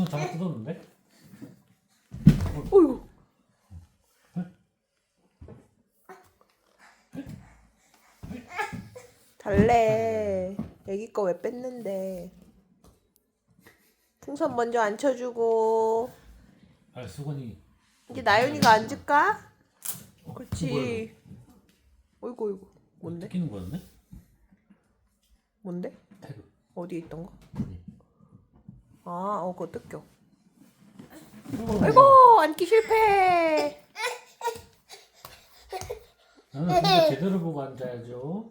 손을 잡아 뜯었는데? 어이구. 달래. 애기 거 왜 뺐는데? 풍선 먼저 앉혀주고 아 수건이 이제 나윤이가 앉을까? 그렇지. 어이구 어이구. 뭔데? 뜯기는 거였네? 뭔데? 태그 어디에 있던 거? 아, 어, 그거 뜯겨. 어, 아이고, 앉기 실패. 나는 진짜 제대로 보고 앉아야죠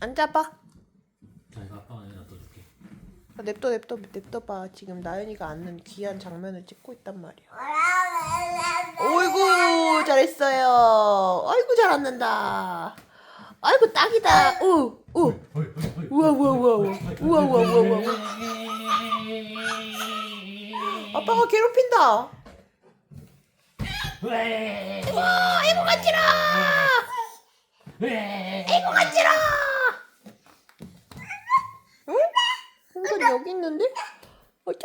앉아봐. 자 이거 아빠가 여기 놔둬줄게 아, 냅둬, 냅둬, 냅둬봐. 지금 나연이가 앉는 귀한 장면을 찍고 있단 말이야. 어이구, 잘했어요. 아이고, 잘 앉는다. 아이고, 딱이다. 우, 우. 우와, 우와, 우와, 우와. 우와, 우와, 우와, 우와. 아빠가 괴롭힌다. 와, 아이고, 간지러. 아이고, 간지러. 응? 풍선이 여기 있는데? 어쩌?